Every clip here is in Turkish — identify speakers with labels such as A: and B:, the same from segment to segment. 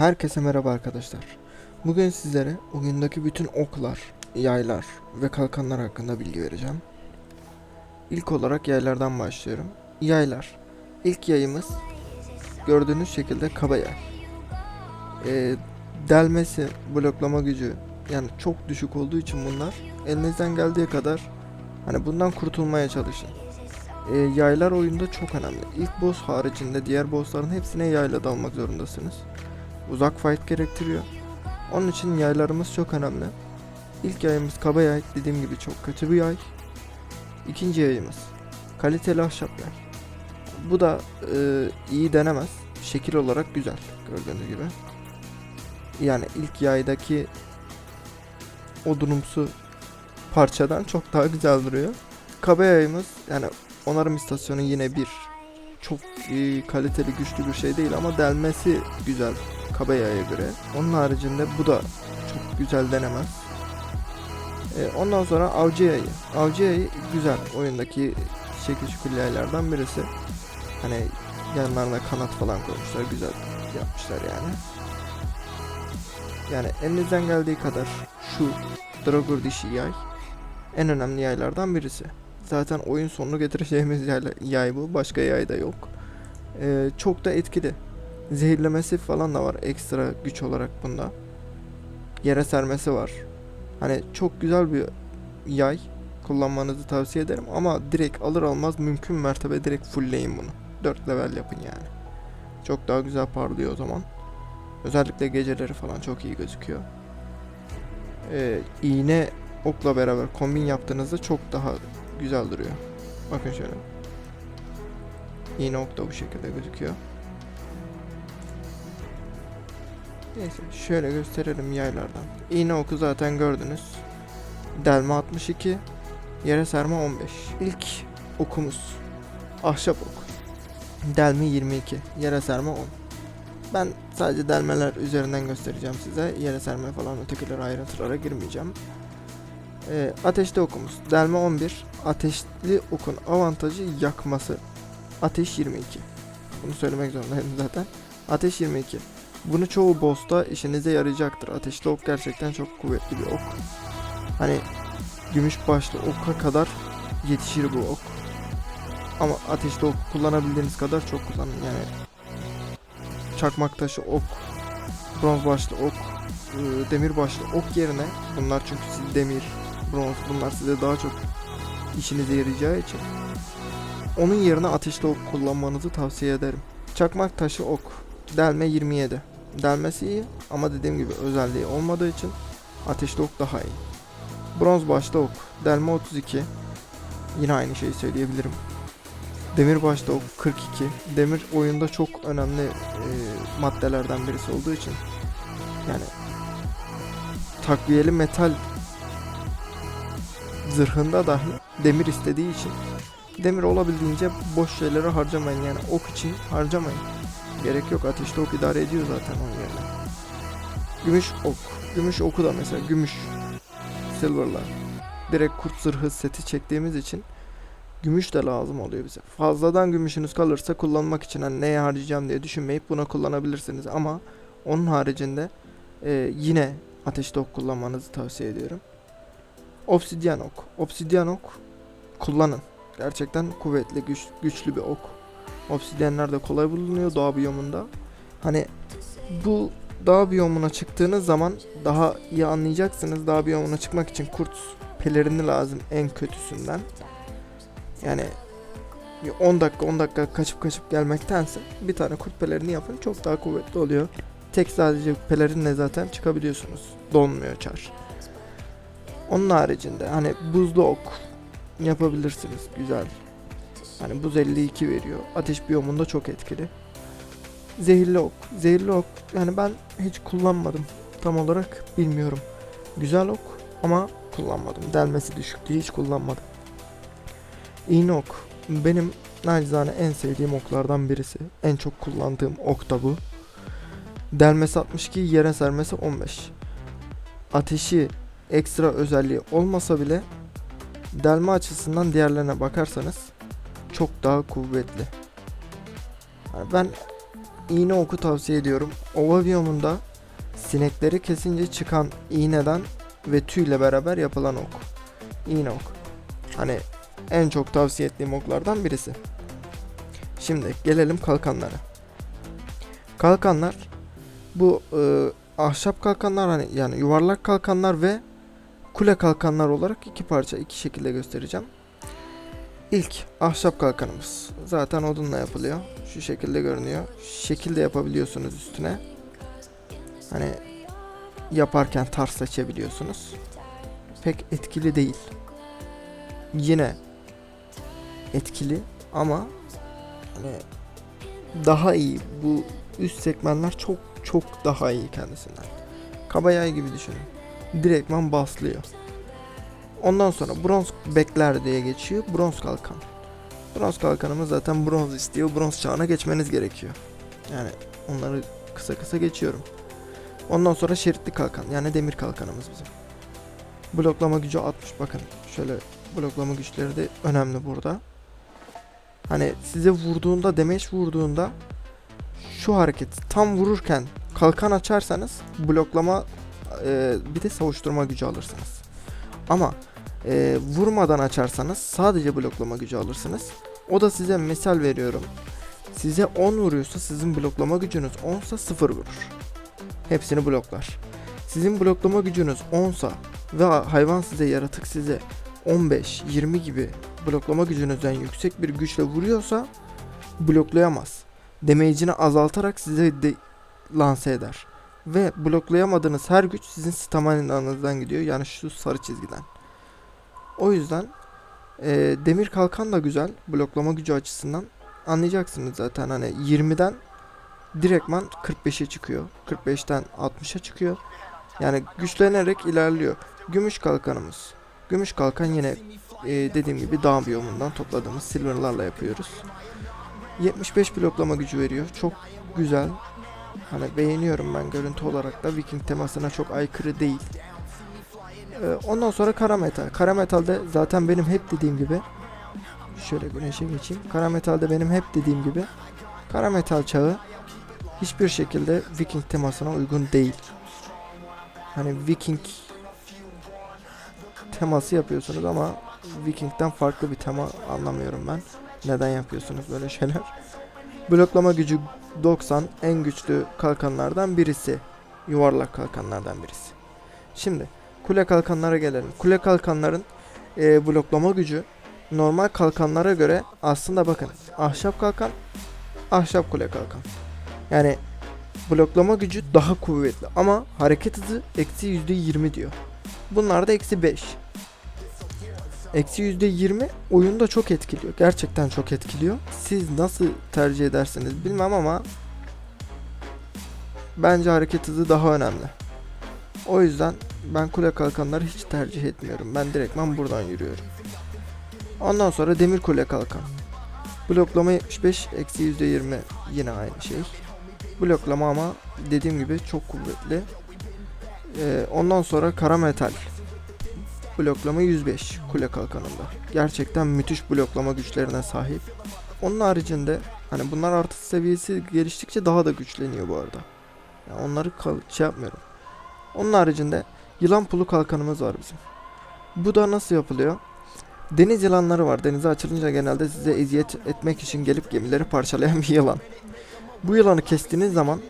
A: Herkese merhaba arkadaşlar. Bugün sizlere oyundaki bütün oklar, yaylar ve kalkanlar hakkında bilgi vereceğim. İlk olarak yaylardan başlıyorum. Yaylar. İlk yayımız gördüğünüz şekilde kaba yay. Ee, delmesi, bloklama gücü yani çok düşük olduğu için bunlar elinizden geldiği kadar hani bundan kurtulmaya çalışın. Ee, yaylar oyunda çok önemli. İlk boss haricinde diğer bossların hepsine yayla dalmak zorundasınız uzak fight gerektiriyor. Onun için yaylarımız çok önemli. İlk yayımız kaba yay dediğim gibi çok kötü bir yay. İkinci yayımız kaliteli ahşap yay. Bu da e, iyi denemez. Şekil olarak güzel gördüğünüz gibi. Yani ilk yaydaki odunumsu parçadan çok daha güzel duruyor. Kaba yayımız yani onarım istasyonu yine bir çok e, kaliteli güçlü bir şey değil ama delmesi güzel kaba yaya göre. Onun haricinde bu da çok güzel denemez. E, ondan sonra avcı yayı. Avcı yayı güzel oyundaki şekil şükür yaylardan birisi. Hani yanlarına kanat falan koymuşlar. Güzel yapmışlar yani. Yani elinizden geldiği kadar şu Dragur dişi yay en önemli yaylardan birisi. Zaten oyun sonunu getireceğimiz yay, yay bu. Başka yay da yok. E, çok da etkili. Zehirlemesi falan da var ekstra güç olarak bunda. Yere sermesi var. Hani çok güzel bir yay kullanmanızı tavsiye ederim ama direkt alır almaz mümkün mertebe direkt fullleyin bunu. 4 level yapın yani. Çok daha güzel parlıyor o zaman. Özellikle geceleri falan çok iyi gözüküyor. Ee, iğne okla beraber kombin yaptığınızda çok daha güzel duruyor. Bakın şöyle. İğne ok da bu şekilde gözüküyor. Neyse şöyle gösterelim yaylardan. İğne oku zaten gördünüz. Delme 62, yere serme 15. İlk okumuz ahşap ok. Delme 22, yere serme 10. Ben sadece delmeler üzerinden göstereceğim size. Yere serme falan ötekileri ayrıntılara girmeyeceğim. Ee, ateşli okumuz. Delme 11. Ateşli okun avantajı yakması. Ateş 22. Bunu söylemek zorundayım zaten. Ateş 22. Bunu çoğu boss'ta işinize yarayacaktır. Ateşli ok gerçekten çok kuvvetli bir ok. Hani gümüş başlı oka kadar yetişir bu ok. Ama ateşli ok kullanabildiğiniz kadar çok kullanın yani. Çakmak taşı ok, bronz başlı ok, ıı, demir başlı ok yerine bunlar çünkü siz demir, bronz bunlar size daha çok işinize yarayacağı için onun yerine ateşli ok kullanmanızı tavsiye ederim. Çakmak taşı ok, delme 27. Delmesi iyi ama dediğim gibi özelliği olmadığı için ateşli ok daha iyi. Bronz başlı ok, delme 32. Yine aynı şeyi söyleyebilirim. Demir başlı ok 42. Demir oyunda çok önemli e, maddelerden birisi olduğu için yani takviyeli metal zırhında dahi demir istediği için demir olabildiğince boş şeylere harcamayın yani ok için harcamayın. Gerek yok ateşli ok idare ediyor zaten onun yerine. Gümüş ok. Gümüş oku da mesela gümüş. Silver'lar. Direkt kurt zırhı seti çektiğimiz için gümüş de lazım oluyor bize. Fazladan gümüşünüz kalırsa kullanmak için hani neye harcayacağım diye düşünmeyip buna kullanabilirsiniz ama onun haricinde e, yine ateşli ok kullanmanızı tavsiye ediyorum. Obsidyen ok. Obsidyen ok kullanın. Gerçekten kuvvetli, güç, güçlü bir ok. Obsidyenler de kolay bulunuyor doğa biyomunda. Hani bu dağ biyomuna çıktığınız zaman daha iyi anlayacaksınız. Dağ biyomuna çıkmak için kurt pelerini lazım en kötüsünden. Yani bir 10 dakika 10 dakika kaçıp kaçıp gelmektense bir tane kurt pelerini yapın çok daha kuvvetli oluyor. Tek sadece pelerinle zaten çıkabiliyorsunuz. Donmuyor çar. Onun haricinde hani buzlu ok yapabilirsiniz. Güzel. Hani buz 52 veriyor. Ateş biyomunda çok etkili. Zehirli ok. Zehirli ok yani ben hiç kullanmadım. Tam olarak bilmiyorum. Güzel ok ama kullanmadım. Delmesi düşüktü hiç kullanmadım. İğne ok. Benim nacizane en sevdiğim oklardan birisi. En çok kullandığım ok da bu. Delmesi 62, yere sermesi 15. Ateşi ekstra özelliği olmasa bile delme açısından diğerlerine bakarsanız çok daha kuvvetli. Yani ben iğne oku tavsiye ediyorum. Ova biyomunda sinekleri kesince çıkan iğneden ve tüyle beraber yapılan ok. İğne ok. Hani en çok tavsiye ettiğim oklardan birisi. Şimdi gelelim kalkanlara. Kalkanlar bu e, ahşap kalkanlar hani yani yuvarlak kalkanlar ve kule kalkanlar olarak iki parça iki şekilde göstereceğim. İlk ahşap kalkanımız zaten odunla yapılıyor. Şu şekilde görünüyor. Şekilde yapabiliyorsunuz üstüne. Hani yaparken tarz seçebiliyorsunuz. Pek etkili değil. Yine etkili ama hani daha iyi. Bu üst segmentler çok çok daha iyi kendisinden. Kabayay gibi düşünün. Direktman baslıyor. Ondan sonra bronz bekler diye geçiyor. Bronz kalkan. Bronz kalkanımız zaten bronz istiyor. Bronz çağına geçmeniz gerekiyor. Yani onları kısa kısa geçiyorum. Ondan sonra şeritli kalkan yani demir kalkanımız bizim. Bloklama gücü 60 bakın. Şöyle bloklama güçleri de önemli burada. Hani size vurduğunda demeç vurduğunda şu hareket tam vururken kalkan açarsanız bloklama e, bir de savuşturma gücü alırsınız. Ama e, vurmadan açarsanız sadece bloklama gücü alırsınız. O da size misal veriyorum. Size 10 vuruyorsa sizin bloklama gücünüz 10 sa 0 vurur. Hepsini bloklar. Sizin bloklama gücünüz 10 sa ve hayvan size yaratık size 15, 20 gibi bloklama gücünüzden yüksek bir güçle vuruyorsa bloklayamaz. Damage'ini azaltarak size de lanse eder. Ve bloklayamadığınız her güç sizin staminanızdan gidiyor. Yani şu sarı çizgiden. O yüzden e, demir kalkan da güzel bloklama gücü açısından. Anlayacaksınız zaten hani 20'den direktman 45'e çıkıyor. 45'ten 60'a çıkıyor. Yani güçlenerek ilerliyor. Gümüş kalkanımız. Gümüş kalkan yine e, dediğim gibi dağ biyomundan topladığımız silverlarla yapıyoruz. 75 bloklama gücü veriyor. Çok güzel. Hani beğeniyorum ben görüntü olarak da Viking temasına çok aykırı değil. Ee, ondan sonra kara metal. Kara metalde zaten benim hep dediğim gibi şöyle güneşe geçeyim. Kara metalde benim hep dediğim gibi kara metal çağı hiçbir şekilde Viking temasına uygun değil. Hani Viking teması yapıyorsunuz ama Viking'den farklı bir tema anlamıyorum ben. Neden yapıyorsunuz böyle şeyler? Bloklama gücü 90 en güçlü kalkanlardan birisi. Yuvarlak kalkanlardan birisi. Şimdi kule kalkanlara gelelim. Kule kalkanların e, bloklama gücü normal kalkanlara göre aslında bakın ahşap kalkan ahşap kule kalkan. Yani bloklama gücü daha kuvvetli ama hareket hızı eksi %20 diyor. Bunlar da eksi 5. Eksi %20 oyunda çok etkiliyor. Gerçekten çok etkiliyor. Siz nasıl tercih edersiniz bilmem ama bence hareket hızı daha önemli. O yüzden ben kule kalkanları hiç tercih etmiyorum. Ben direktman buradan yürüyorum. Ondan sonra demir kule kalkan. Bloklama 75, eksi %20 yine aynı şey. Bloklama ama dediğim gibi çok kuvvetli. Ee, ondan sonra kara metal. Bloklama 105 kule kalkanında. Gerçekten müthiş bloklama güçlerine sahip. Onun haricinde hani bunlar artı seviyesi geliştikçe daha da güçleniyor bu arada. Yani onları şey yapmıyorum. Onun haricinde yılan pulu kalkanımız var bizim. Bu da nasıl yapılıyor? Deniz yılanları var. Denize açılınca genelde size eziyet etmek için gelip gemileri parçalayan bir yılan. Bu yılanı kestiğiniz zaman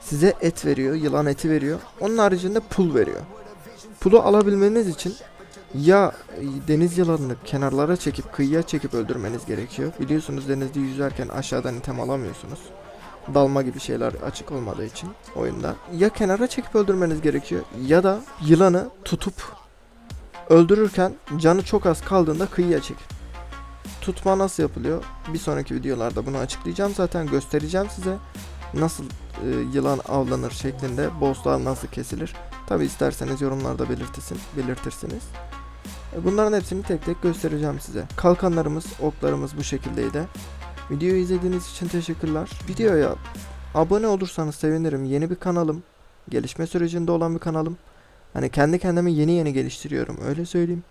A: size et veriyor, yılan eti veriyor. Onun haricinde pul veriyor. Pulu alabilmeniz için ya e, deniz yılanını kenarlara çekip kıyıya çekip öldürmeniz gerekiyor. Biliyorsunuz denizde yüzerken aşağıdan item alamıyorsunuz. Dalma gibi şeyler açık olmadığı için oyunda. Ya kenara çekip öldürmeniz gerekiyor ya da yılanı tutup öldürürken canı çok az kaldığında kıyıya çekip. Tutma nasıl yapılıyor? Bir sonraki videolarda bunu açıklayacağım zaten göstereceğim size. Nasıl e, yılan avlanır şeklinde bosslar nasıl kesilir. Tabi isterseniz yorumlarda belirtirsin, belirtirsiniz. E, Bunların hepsini tek tek göstereceğim size. Kalkanlarımız, oklarımız bu şekildeydi. Videoyu izlediğiniz için teşekkürler. Videoya abone olursanız sevinirim. Yeni bir kanalım. Gelişme sürecinde olan bir kanalım. Hani kendi kendimi yeni yeni geliştiriyorum öyle söyleyeyim.